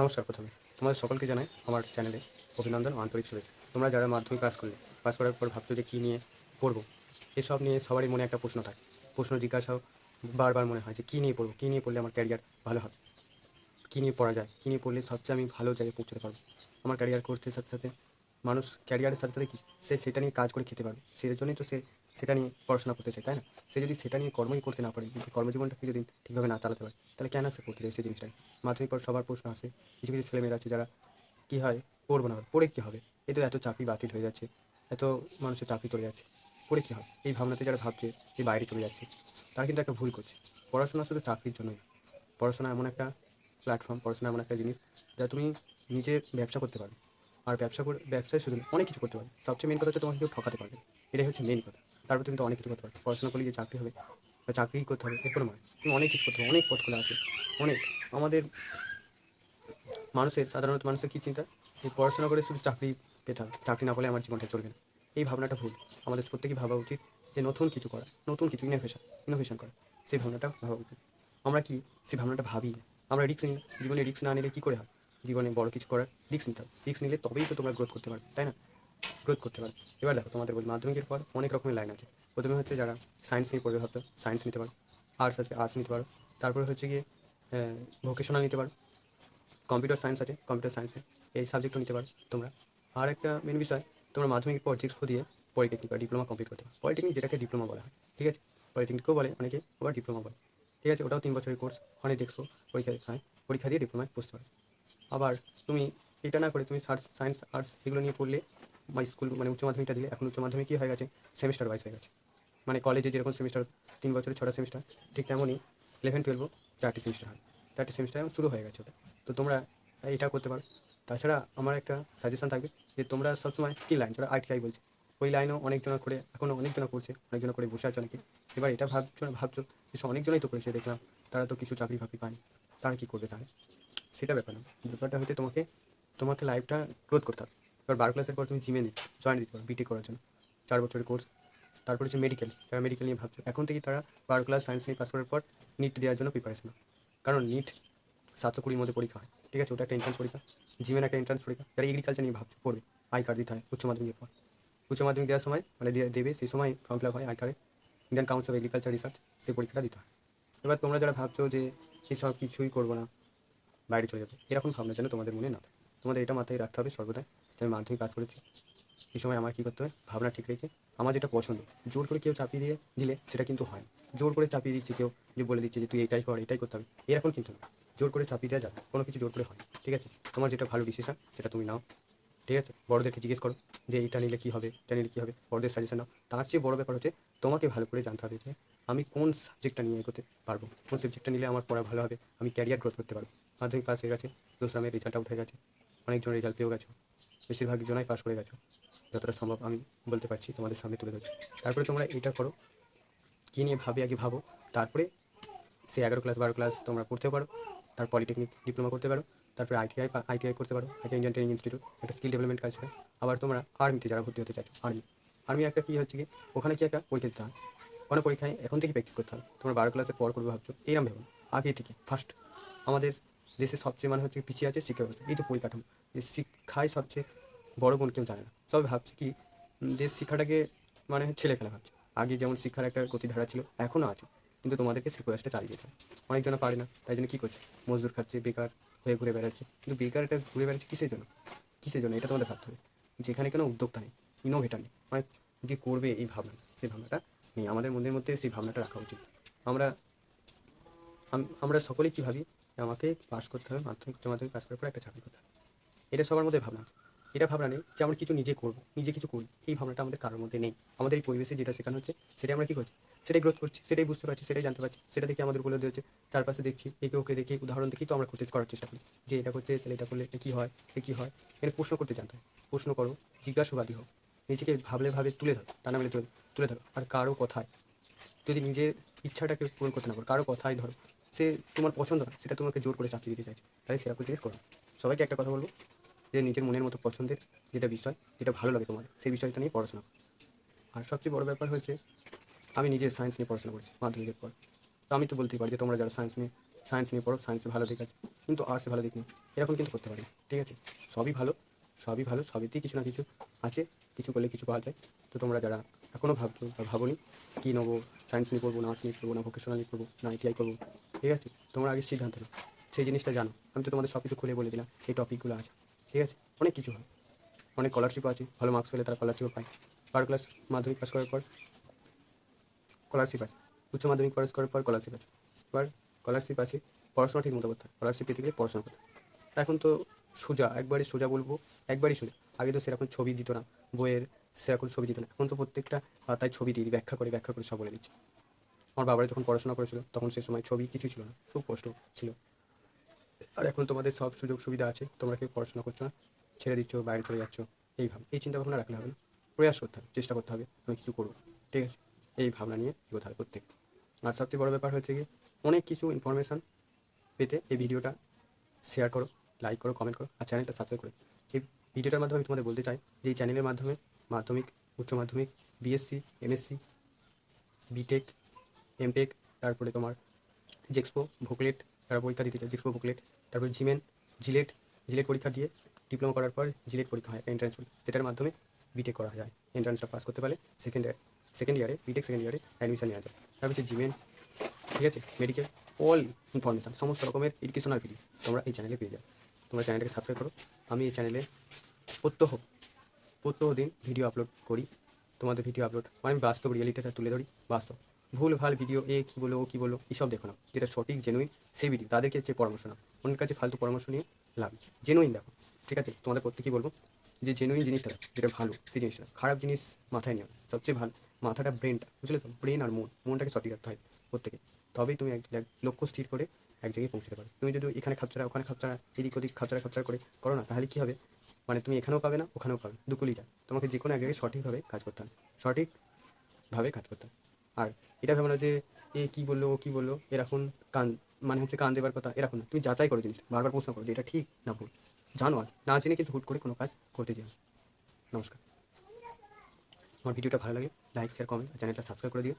নমস্কার প্রথমে। তোমাদের সকলকে জানাই আমার চ্যানেলে অভিনন্দন, আন্তরিক শুভেচ্ছা। তোমরা যারা মাধ্যমিক পাস করলে পাস করার পর ভাবছ যে কী নিয়ে পড়ব, এসব নিয়ে সবারই মনে একটা প্রশ্ন থাকে। প্রশ্ন জিজ্ঞাসাও বারবার মনে হয় যে কী নিয়ে পড়ব, কী নিয়ে পড়লে আমার ক্যারিয়ার ভালো হবে? কী নিয়ে পড়া যায়? কী নিয়ে পড়লে সবচেয়ে আমি ভালো জায়গায় পৌঁছতে পারব? আমার ক্যারিয়ার করতে সাথে সাথে মানুষ ক্যারিয়ারের সাথে সাথে কি? সে সেটা নিয়ে কাজ করে খেতে পারবে। সেই জন্যই তো সে সেটা নিয়ে পড়াশোনা করতে চায়, তাই না? সে যদি সেটা নিয়ে কর্মই করতে না পারে কর্মজীবনটাকে যদি ঠিকভাবে না চালাতে পারে, তাহলে কেন সে করতে চায় সেই জিনিসটা মাধ্যমিক পর সবার প্রশ্ন আসে, কিছু কিছু ছেলেমেয়েরা আছে যারা কী হয়, পড়ব না, পড়ে কী হবে? এই তো এত চাকরি বাতিল হয়ে যাচ্ছে, এত মানুষের চাকরি চলে যাচ্ছে, পড়ে কী হবে? এই ভাবনাতে যারা ভাবছে যে বাইরে চলে যাচ্ছে, তারা কিন্তু একটা ভুল করছে। পড়াশোনা শুধু চাকরির জন্যই পড়াশোনা এমন একটা প্ল্যাটফর্ম পড়াশোনা এমন একটা জিনিস যা তুমি নিজের ব্যবসা করতে পারবে আর ব্যবসা করে, ব্যবসায় শুধু অনেক কিছু করতে পারবে সবচেয়ে মেন কথা হচ্ছে তোমাকে কেউ ঠকাতে পারবে এটাই হচ্ছে মেন কথা। তারপর তুমি তো অনেক কিছু করতে পারবে পড়াশোনা করলে যে চাকরি হবে বা চাকরি করতে হবে এরপরে মানে তুমি অনেক কিছু করতে হবে অনেক পথ খোলা আছে, অনেক। আমাদের মানুষের, সাধারণত মানুষের কী চিন্তা? যে পড়াশোনা করে শুধু চাকরি পেতে হবে, চাকরি না পেলে আমার জীবনটা চলবে না। এই ভাবনাটা ভুল। আমাদের প্রত্যেকেই ভাবা উচিত যে নতুন কিছু করা, নতুন কিছু ইনোভেশন ইনোভেশন করা, সেই ভাবনাটা ভাবা উচিত। আমরা কি সেই ভাবনাটা ভাবি। আমরা রিস্ক নিই জীবনে রিস্ক না নিলে কী করে হয়? জীবনে বড় কিছু করার রিক্স নিতে হবে। রিক্স নিলে তবেই তো তোমরা গ্রোথ করতে পারবে, তাই না? গ্রোথ করতে পারবে। এবার দেখো, তোমাদের বলি, মাধ্যমিকের পর অনেক রকমের লাইন আছে। প্রথমে হচ্ছে যারা সায়েন্স নিয়ে পড়বে, ভাবতো সায়েন্স নিতে পারো আর্টস আছে আর্টস নিতে পারো। তারপরে হচ্ছে গিয়ে ভোকেশনাল নিতে পারো। কম্পিউটার সায়েন্স আছে কম্পিউটার সায়েন্সে এই সাবজেক্টও নিতে পারো তোমরা। আর একটা মেন বিষয়, তোমরা মাধ্যমিক পর জিক্স দিয়ে পলিটেকনিক বা ডিপ্লোমা কমপ্লিট করতে পারো। পলিটেকনিক যেটাকে ডিপ্লোমা বলা হয়, ঠিক আছে? পলিটেকনিকও বলে, অনেকে আবার ডিপ্লোমা বলে, ঠিক আছে? ওটাও তিন বছরের কোর্স অনেক দেখছ, পরীক্ষা হয়, পরীক্ষা দিয়ে ডিপ্লোমায় বসতে পারো। আবার তুমি এটা না করে তুমি সায়েন্স আর্টস এগুলো নিয়ে পড়লে বা স্কুল মানে উচ্চ মাধ্যমিকটা দিলে, এখন উচ্চ মাধ্যমিক কী হয়ে গেছে? সেমিস্টার ওয়াইজ হয়ে গেছে। মানে কলেজে যেরকম সেমিস্টার তিন বছরের ছটা সেমিস্টার ঠিক তেমনই ইলেভেন টুয়েলভও চারটি সেমিস্টার হয়। চারটি সেমিস্টার শুরু হয়ে গেছে ওটা। তো তোমরা এটা করতে পারো। তাছাড়া আমার একটা সাজেশন থাকবে যে তোমরা সবসময় স্কিল লাইন যারা আইটিআই বলছে, ওই লাইনও অনেকজন করে এখনও অনেকজন করছে অনেকজন করে বসে আছে অনেকে। এবার এটা ভাবছ ভাবছ যে অনেকজনই তো করেছে, দেখলাম তারা তো কিছু চাকরি ফাকরি পায়নি। তারা কী করবে তাহলে? সেটা ব্যাপার না। ব্যাপারটা হচ্ছে তোমাকে তোমাকে লাইফটা গ্রোথ করতে হবে। এবার বারো ক্লাসের পর তুমি জিমে জয়েন দিতে পারো বিটেক করার জন্য। চার বছরের কোর্স তারপর হচ্ছে মেডিকেল যারা মেডিকেল নিয়ে ভাবছ। এখন থেকেই তারা বারো ক্লাস সায়েন্স নিয়ে পাস করার পর নিট দেওয়ার জন্য প্রিপারেশন কারণ নিট সাতশো কুড়ির মধ্যে পরীক্ষা হয়। ঠিক আছে? ওটা একটা এন্ট্রান্স পরীক্ষা। জিমের একটা এন্ট্রান্স পরীক্ষা। যারা এগ্রিকালচার নিয়ে ভাবছ, পড়বে। আই কার্ড দিতে হয় উচ্চ মাধ্যমিকের পর। উচ্চ মাধ্যমিক দেওয়ার সময় মানে দেবে, সেই সময় ফর্ম ফিল হয় আই কার্ডে Indian council of agriculture research সেই পরীক্ষাটা দিতে হয়। এবার তোমরা যারা ভাবছ যে এইসব কিছুই করব না, বাইরে চলে যাবে, এরকম ভাবনা যেন তোমাদের মনে না থাকে। তোমাদের এটা মাথায় রাখতে হবে সর্বদাই আমি মাধ্যমিক পাস করেছি। এই সময় আমার কী করতে হবে? ভাবনা ঠিক রেখে আমার যেটা পছন্দ, জোর করে কেউ চাপিয়ে দিয়ে দিলে সেটা কিন্তু হয় জোর করে চাপিয়ে দিচ্ছে কেউ যে বলে দিচ্ছে যে তুই এটাই কর, এটাই করতে হবে, এরকম কিন্তু না। জোর করে চাপিয়ে দেওয়া যাবে কোনো কিছু জোর করে হয় ঠিক আছে? তোমার যেটা ভালো ডিসিশন সেটা তুমি নাও, ঠিক আছে? বড়োদেরকে জিজ্ঞেস করো যে এটা নিলে কী হবে, এটা নিলে কী হবে, বড়োদের সাজেশন নাও। তার চেয়ে বড়ো ব্যাপার হচ্ছে তোমাকে ভালো করে জানতে হবে যে আমি কোন সাবজেক্টটা নিয়ে এগোতে পারব, কোন সাবজেক্টটা নিলে আমার পড়া ভালো হবে, আমি ক্যারিয়ার গ্রোথ করতে পারব। মাধ্যমিক পাস হয়ে গেছে দোসরামের রেজাল্টটা উঠে গেছে অনেকজন রেজাল্ট পেয়েও গেছো। বেশিরভাগ জনাই পাস করে গেছো। যতটা সম্ভব আমি বলতে পারছি, তোমাদের সামনে তুলে ধরছি। তারপরে তোমরা এটা করো, কী নিয়ে ভাবে আগে ভাবো, তারপরে সে এগারো ক্লাস বারো ক্লাস তোমরা পড়তে পারো। তার পলিটেকনিক ডিপ্লোমা করতে পারো, তারপরে আইটিআই আইটিআই করতে পারো আইটিআই ইন্ডিয়ান ট্রেনিং ইনস্টিটিউট একটা স্কিল ডেভেলপমেন্ট কাজ করে আবার তোমরা আর্মিতে যারা ভর্তি হতে চাইছো আর্মি আর্মি একটা কী হচ্ছে কি, ওখানে কি একটা পরীক্ষা দিতে হয়। কোনো পরীক্ষায় এখন থেকে প্র্যাকটিস করতে হবে তোমরা বারো ক্লাসের পর করবে ভাবছ এরম ভেবো আগে থেকে ফার্স্ট আমাদের দেশের সবচেয়ে মানে হচ্ছে পিছিয়ে আছে শিক্ষা ব্যবস্থা। এই যে পরিকাঠামো, যে শিক্ষাই সবচেয়ে বড় গুণ কেউ জানে না। সবাই ভাবছে কি যে শিক্ষাটাকে মানে ছেলে খেলা ভাবছে। আগে যেমন শিক্ষার একটা গতিধারা ছিল, এখনও আছে। কিন্তু তোমাদেরকে সেই প্রয়াসটা চালিয়ে যেতে হবে। অনেকজন পারে না, তাই জন্য কী করছে? মজদুর খাচ্ছে, বেকার হয়ে ঘুরে বেড়াচ্ছে। কিন্তু বেকার এটা ঘুরে বেড়াচ্ছে কিসের জন্য? কিসের জন্য? এটা তোমাদের ভাবতে হবে। যেখানে কোনো উদ্যোক্তা নেই ইনোভেটার নেই। মানে যে করবে এই ভাবনা, সেই ভাবনাটা নেই। আমাদের মনের মধ্যে সেই ভাবনাটা রাখা উচিত। আমরা আমরা সকলেই কী ভাবি? আমাকে পাস করতে হবে, মাধ্যমিক উচ্চ মাধ্যমিক পাস করার পর একটা চাকরি করতে হবে। এটা সবার মধ্যে ভাবনা। এটা ভাবনা নেই যে আমরা কিছু নিজে করব, নিজে কিছু করি। এই ভাবনাটা আমাদের কারোর মধ্যে নেই। আমাদের এই পরিবেশে যেটা শেখানো হচ্ছে, সেটাই আমরা কী করছি? সেটাই গ্রোথ করছি, সেটাই বুঝতে পারছি, সেটাই জানতে পারছি, সেটা দেখে আমাদের উপলব্ধি হচ্ছে। চারপাশে দেখছি, একে ওকে দেখে, উদাহরণ দেখি, তো আমরা করতে করার চেষ্টা করি। যে এটা করছে তাহলে এটা করলে এটা কী হয় এ কী হয়? এখানে প্রশ্ন করতে জানতে হয়। প্রশ্ন করো জিজ্ঞাসাবাদী হোক। নিজেকে ভাবলে ভাবে তুলে ধরো তা না বলে তুলে তুলে ধরো। আর কারও কথায়, যদি নিজের ইচ্ছাটাকে পূরণ করতে না পারো, কারও কথাই ধরো সে তোমার পছন্দ না, সেটা তোমাকে জোর করে চাপিয়ে দিতে চাইছে। তাই সেরকম জিনিস করো। সবাইকে একটা কথা বলব, যে নিজের মনের মতো পছন্দের যেটা বিষয়, যেটা ভালো লাগে তোমার, সেই বিষয়টা নিয়ে পড়াশোনা আর সবচেয়ে বড় ব্যাপার হচ্ছে আমি নিজের সায়েন্স নিয়ে পড়াশোনা করছি, মাধ্যমিকের পর। তো আমি তো বলতেই পারি যে তোমরা যারা সায়েন্স নিয়ে সায়েন্স নিয়ে পড়ো সায়েন্সে ভালো দিক আছে, কিন্তু আর্টসে ভালো দিক নেই। এরকম কিন্তু করতে পারি ঠিক আছে? সবই ভালো সবই ভালো সবইতেই কিছু না কিছু আছে, কিছু করলে কিছু পাওয়া যায়। তো তোমরা যারা এখনও ভাবছ বা ভাবোনি, কী নেব? সায়েন্স নিয়ে পড়ব না আর্টস নিয়ে পড়ব না ভোকেশনাল নিয়ে পড়ব না আইটিআই করব ঠিক আছে? তোমরা আগে সিদ্ধান্ত নাও। সেই জিনিসটা জানো। আমি তো তোমাদের সব কিছু খুলে বলে দিলাম। এই টপিকগুলো আছে। ঠিক আছে? অনেক কিছু হয়। অনেক স্কলারশিপও আছে। ভালো মার্কস পেলে তারা স্কলারশিপও পায়। পার ক্লাস মাধ্যমিক পাস করার পর স্কলারশিপ আছে। উচ্চ মাধ্যমিক পাস করার পর স্কলারশিপ আছে। এবার স্কলারশিপ আছে, পড়াশোনা ঠিক মতো করতে হয়। স্কলারশিপ পেতে গেলে পড়াশোনা করতে এখন তো সোজা একবারই সোজা বলব, একবারই সোজা। আগে তো সেরকম ছবি দিত না। বইয়ের সেরকম ছবি দিত না। এখন তো প্রত্যেকটা পাতায় ছবি দিয়ে ব্যাখ্যা করে ব্যাখ্যা করে সব বলে দিচ্ছে। আমার বাবারা যখন পড়াশোনা করেছিল, তখন সে সময় ছবি কিছুই ছিল না, খুব কষ্ট ছিল। আর এখন তোমাদের সব সুযোগ সুবিধা আছে, তোমরা কেউ পড়াশোনা করছ না, ছেড়ে দিচ্ছ, বাইরে চলে যাচ্ছ, এই ভাব, এই চিন্তা ভাবনা রাখলে হবে প্রয়াস করতে হবে, চেষ্টা করতে হবে, আমি কিছু করব। ঠিক আছে? এই ভাবনা নিয়ে এগোতে হবে প্রত্যেক। আর সবচেয়ে বড় ব্যাপার হচ্ছে কি, অনেক কিছু ইনফরমেশান পেতে এই ভিডিওটা শেয়ার করো লাইক করো কমেন্ট করো, আর চ্যানেলটা সাবস্ক্রাইব করো। এই ভিডিওটার মাধ্যমে আমি তোমাদের বলতে চাই, যে এই চ্যানেলের মাধ্যমে মাধ্যমিক, উচ্চ মাধ্যমিক বিএসসি এমএসসি বিটেক এমটেক তারপরে তোমার জেক্সপো ভোকলেট তারা পরীক্ষা দিতে চায় জেক্সপো ভোকলেট তারপরে জিমেন জিলেট জিলেট পরীক্ষা দিয়ে ডিপ্লোমা করার পর জিলেট পরীক্ষা হয় এন্ট্রান্স যেটার মাধ্যমে বিটেক করা যায়। এন্ট্রান্সটা পাস করতে পারলে সেকেন্ড সেকেন্ড ইয়ারে বিটেক সেকেন্ড ইয়ারে অ্যাডমিশন নেওয়া যায়। তারপর হচ্ছে জিমেন ঠিক আছে? মেডিকেল অল ইনফরমেশান সমস্ত রকমের এডুকেশনাল ভিডিও তোমরা এই চ্যানেলে পেয়ে যাবে। তোমরা চ্যানেলটাকে সাবস্ক্রাইব করো। আমি এই চ্যানেলে প্রত্যহ প্রত্যহ দিন ভিডিও আপলোড করি। তোমাদের ভিডিও আপলোড মানে আমি বাস্তব রিয়েলিটিটা তুলে ধরি, বাস্তব। ভুল, ভালো ভিডিও এ কী বলো, ও কী বলো এইসব দেখো না। যেটা সঠিক জেনুইন সেই ভিডিও তাদেরকে হচ্ছে পরামর্শ না অন্যের কাছে ফালতু পরামর্শ নিয়ে লাভ জেনুইন দেখো, ঠিক আছে? তোমাদের প্রত্যেকেই বলব যে জেনুইন জিনিসটা, যেটা ভালো, সেই জিনিসটা। খারাপ জিনিস মাথায় নিও না। সবচেয়ে ভালো, মাথাটা ব্রেনটা বুঝলে তো? ব্রেন আর মন, মনটাকে সঠিক রাখতে হয় প্রত্যেকে। তবেই তুমি এক লক্ষ্য স্থির করে এক জায়গায় পৌঁছতে পারো। তুমি যদি এখানে খাপছাড়া ওখানে খাপছাড়া এদিক ওদিক খাপছাড়া খাপছাড়া করে করো না, তাহলে কী হবে? মানে তুমি এখানেও পাবে না, ওখানেও পাবে দুকুলি যায়। তোমাকে যে কোনো এক জায়গায় সঠিকভাবে কাজ করতে হবে। সঠিকভাবে কাজ করতে হবে। আর এটা ভেবে না যে এ কি বলল, ও কী বলল এরকম কান মানে হচ্ছে কান দেবার কথা এরকম না। তুমি যাচাই করো জিনিসটা, বারবার প্রশ্ন করো যে এটা ঠিক না ভুল। জানো আর, না জেনে কিন্তু হুট করে কোনো কাজ করতে যাও। নমস্কার। আমার ভিডিওটা ভালো লাগে লাইক শেয়ার কমেন্ট চ্যানেলটা সাবস্ক্রাইব করে দিও।